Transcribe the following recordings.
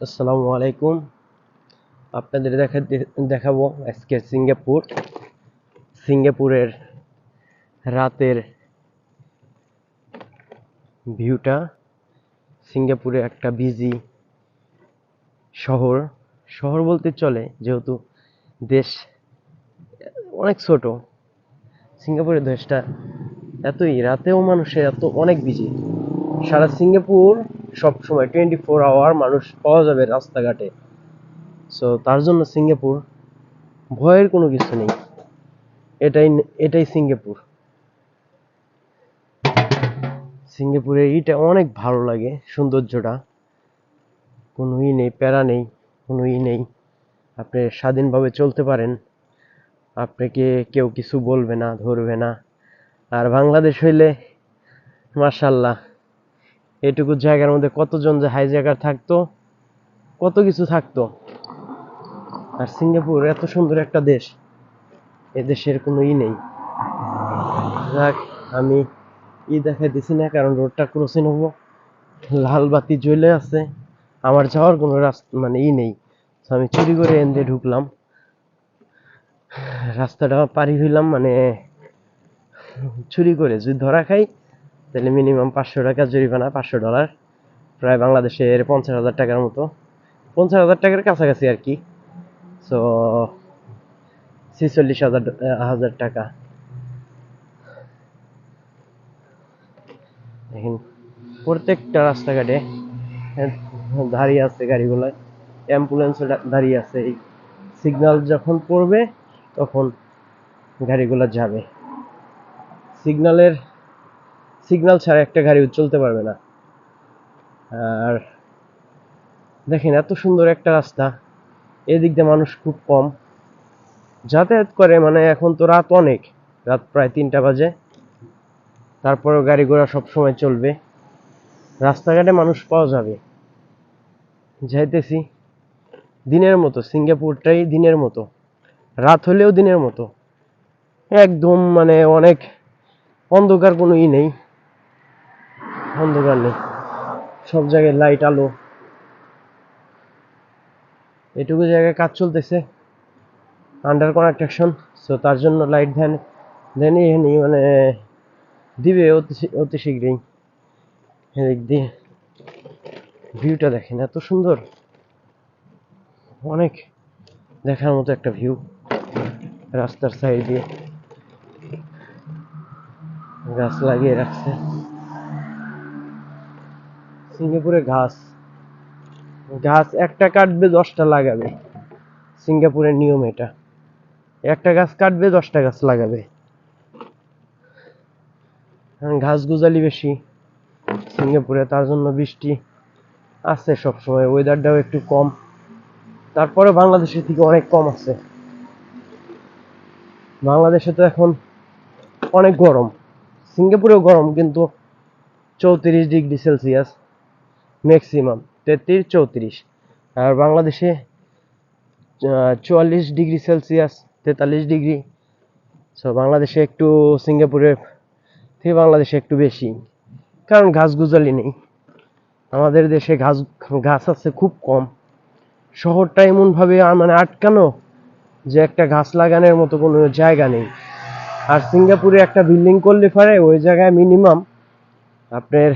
আসসালামু আলাইকুম। আপনাদের দেখা দেখাবো আজকে সিঙ্গাপুর। সিঙ্গাপুরের রাতের ভিউটা। সিঙ্গাপুরে একটা বিজি শহর। শহর বলতে চলে যেহেতু দেশ অনেক ছোট। সিঙ্গাপুরের দেশটা এতই, রাতেও মানুষের এত অনেক বিজি সারা সিঙ্গাপুর সব সময় টোয়েন্টি ফোর আওয়ার মানুষ পাওয়া যাবে রাস্তাঘাটে। সো তার জন্য সিঙ্গাপুর ভয়ের কোনো কিছু নেই। এটাই এটাই সিঙ্গাপুর। সিঙ্গাপুরে এইটা অনেক ভালো লাগে, সৌন্দর্যটা। কোনো ই নেই, প্যারা নেই, কোনো ই নেই। আপনি স্বাধীনভাবে চলতে পারেন। আপনাকে কেউ কিছু বলবে না, ধরবে না। আর বাংলাদেশ হইলে মার্শাল্লাহ এটুকু জায়গার মধ্যে কতজন যে হাইজ্যাকার থাকতো, কত কিছু থাকতো। আর সিঙ্গাপুর এত সুন্দর একটা দেশ এ দেশের কোনো ই নেই। যাক, আমি ই দেখাইতেছি না, কারণ রোডটা ক্রসিং হব। লাল বাতি জ্বলে আছে, আমার যাওয়ার কোনো রাস্তা মানে ই নেই। তো আমি চুরি করে এনে ঢুকলাম। রাস্তাটা পারি হইলাম মানে চুরি করে যদি ধরা খাই তাহলে মিনিমাম পাঁচশো টাকা জরিমানা, পাঁচশো ডলার প্রায় বাংলাদেশের পঞ্চাশ হাজার টাকার মতো। পঞ্চাশ হাজার টাকার কাছাকাছি আর কি। সো ছিচল্লিশ হাজার হাজার টাকা। দেখেন, প্রত্যেকটা রাস্তাঘাটে দাঁড়িয়ে আছে গাড়িগুলো। অ্যাম্বুলেন্সও দাঁড়িয়ে আছে। এই সিগন্যাল যখন পড়বে, তখন গাড়িগুলো যাবে। সিগন্যালের সিগন্যাল ছাড়া একটা গাড়ি চলতে পারবে না। আর দেখেন এত সুন্দর একটা রাস্তা। এদিক দিয়ে মানুষ খুব কম। যাতায়াত করে মানে এখন তো রাত অনেক। রাত প্রায় তিনটা বাজে। তারপরেও গাড়ি ঘোড়া সবসময় চলবে। রাস্তাঘাটে মানুষ পাওয়া যাবে। যাইতেছি। দিনের মতো, সিঙ্গাপুরটাই দিনের মতো। রাত হলেও দিনের মতো। একদম মানে অনেক অন্ধকার কোনো ই নেই। অন্ধকার নেই সব জায়গায় লাইট আলো। এটুকু জায়গায় কাজ চলতেছে। আন্ডার কনস্ট্রাকশন সো তার জন্য লাইট দেন দেন এখানে মানে দিবে অতি অতি শীঘ্রই। এদিক দিয়ে ভিউটা দেখেন, এত সুন্দর। অনেক দেখার মতো একটা ভিউ রাস্তার সাইড দিয়ে। গাছ লাগিয়ে রাখছে। সিঙ্গাপুরে ঘাস। গাছ একটা কাটবে দশটা লাগাবে। সিঙ্গাপুরের নিয়ম এটা। একটা গাছ কাটবে, দশটা গাছ লাগাবে। ঘাস গুজালি বেশি সিঙ্গাপুরে, তার জন্য বৃষ্টি আছে সবসময় ওয়েদারটাও একটু কম। তারপরে বাংলাদেশের থেকে অনেক কম আছে। বাংলাদেশে তো এখন অনেক গরম। সিঙ্গাপুরেও গরম, কিন্তু চৌত্রিশ ডিগ্রি সেলসিয়াস। ম্যাক্সিমাম তেত্রিশ চৌত্রিশ। আর বাংলাদেশে চুয়াল্লিশ ডিগ্রি সেলসিয়াস, তেতাল্লিশ ডিগ্রি। সো বাংলাদেশে একটু সিঙ্গাপুরের থেকে বাংলাদেশে একটু বেশি। কারণ ঘাস গুজালি নেই। আমাদের দেশে ঘাস গাছ আছে খুব কম। শহরটা এমনভাবে মানে আটকানো যে একটা গাছ লাগানোর মতো কোনো জায়গা নেই। আর সিঙ্গাপুরে একটা বিল্ডিং করলে পারে, ওই জায়গায় মিনিমাম আপনার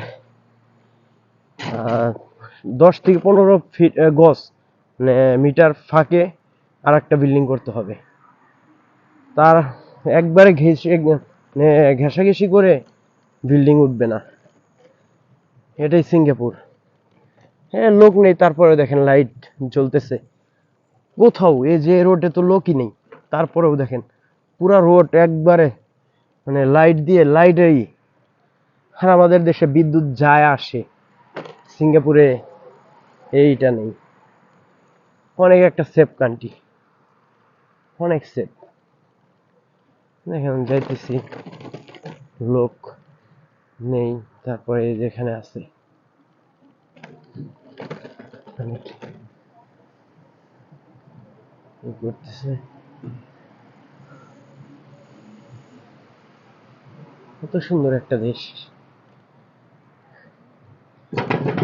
দশ থেকে পনেরো ফিট গজ মানে মিটার ফাঁকে আর একটা বিল্ডিং করতে হবে। তার একবারে ঘেসে মানে ঘেঁষাঘেঁষি করে বিল্ডিং উঠবে না। এটাই সিঙ্গাপুর। হ্যাঁ লোক নেই তারপরে দেখেন লাইট জ্বলতেছে। কোথাও, এই যে রোডে তো লোকই নেই, তারপরেও দেখেন পুরা রোড একবারে মানে লাইট দিয়ে লাইটেই আর আমাদের দেশে বিদ্যুৎ যায়, আসে। সিঙ্গাপুরে এইটা নেই। অনেক একটা সেফ কান্ট্রি অনেক সেফ দেখেন যাইতেছি। লোক নেই, তারপরে যেখানে আছে। করতেছে? কত সুন্দর একটা দেশ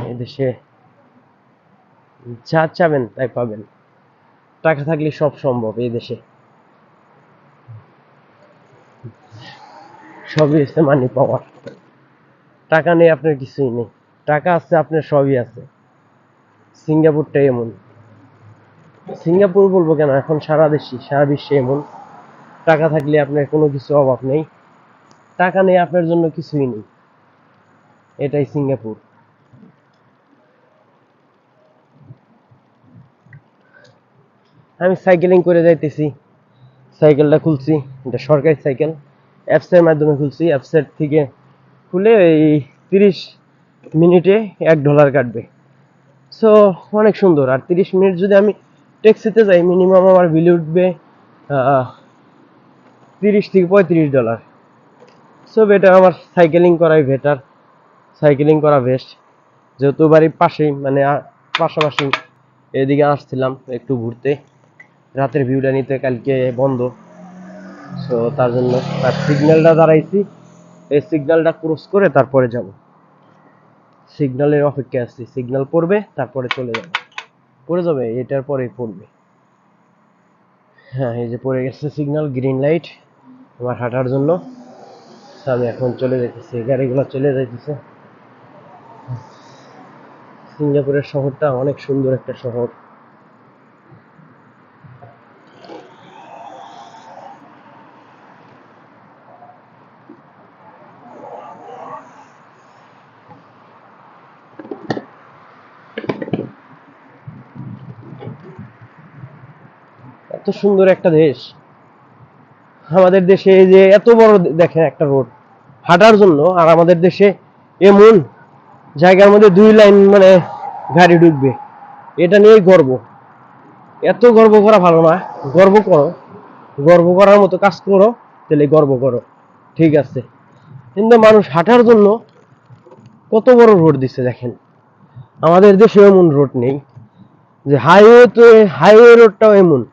এই দেশে যা চাবেন তাই পাবেন। টাকা থাকলে সব সম্ভব এই দেশে। সবই আছে মানি পাওয়ার টাকা নেই, আপনার কিছুই নেই। টাকা আছে, আপনার সবই আছে। সিঙ্গাপুরটাই এমন। সিঙ্গাপুর বলব কেন? এখন সারা দেশই, সারা বিশ্বে এমন। টাকা থাকলে আপনার কোনো কিছু অভাব নেই। টাকা নেই, আপনার জন্য কিছুই নেই। এটাই সিঙ্গাপুর। আমি সাইকেলিং করে যাইতেছি। সাইকেলটা খুলছি, এটা সরকারি সাইকেল। অ্যাপসের মাধ্যমে খুলছি অ্যাপসের থেকে খুলে এই তিরিশ মিনিটে এক ডলার কাটবে। সো অনেক সুন্দর। আর তিরিশ মিনিট যদি আমি ট্যাক্সিতে যাই মিনিমাম আমার বিল উঠবে তিরিশ থেকে পঁয়ত্রিশ ডলার সো বেটার আমার সাইকেলিং করাই বেটার সাইকেলিং করা বেস্ট যেহেতু বাড়ির পাশেই মানে পাশাপাশি এদিকে আসছিলাম একটু ঘুরতে। রাতের ভিউটা নিতে কালকে বন্ধ। সো তার জন্য তার সিগন্যালটা দাঁড়াইছি। এই সিগন্যালটা ক্রস করে তারপরে যাব। সিগন্যালের অপেক্ষা আসছি সিগন্যাল পড়বে, তারপরে চলে যাবে। পড়ে যাবে, এটার পরেই পড়বে। হ্যাঁ এই যে পড়ে গেছে সিগন্যাল গ্রিন লাইট আমার হাঁটার জন্য। আমি এখন চলে যাইতেছি, গাড়িগুলো চলে যাইতেছে। সিঙ্গাপুরের শহরটা অনেক সুন্দর একটা শহর। এত সুন্দর একটা দেশ। আমাদের দেশে যে এত বড় দেখেন একটা রোড হাঁটার জন্য আর আমাদের দেশে এমন জায়গার মধ্যে দুই লাইন মানে গাড়ি ঢুকবে। এটা নিয়েই গর্ব। এত গর্ব করা ভালো না। গর্ব করো। গর্ব করার মতো কাজ করো, তাহলে গর্ব করো। ঠিক আছে। কিন্তু মানুষ হাঁটার জন্য কত বড় রোড দিচ্ছে দেখেন। আমাদের দেশে এমন রোড নেই। যে হাইওয়ে তো হাইওয়ে রোডটাও এমন।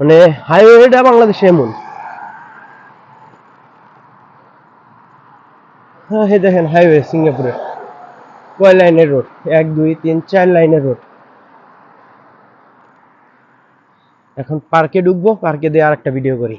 মানে হাইওয়েটা বাংলাদেশে এমন। হ্যাঁ হে দেখেন হাইওয়ে সিঙ্গাপুরে। কয় লাইনের রোড এক, দুই, তিন, চার লাইনের রোড এখন পার্কে ঢুকবো পার্কে দিয়ে আর একটা ভিডিও করি।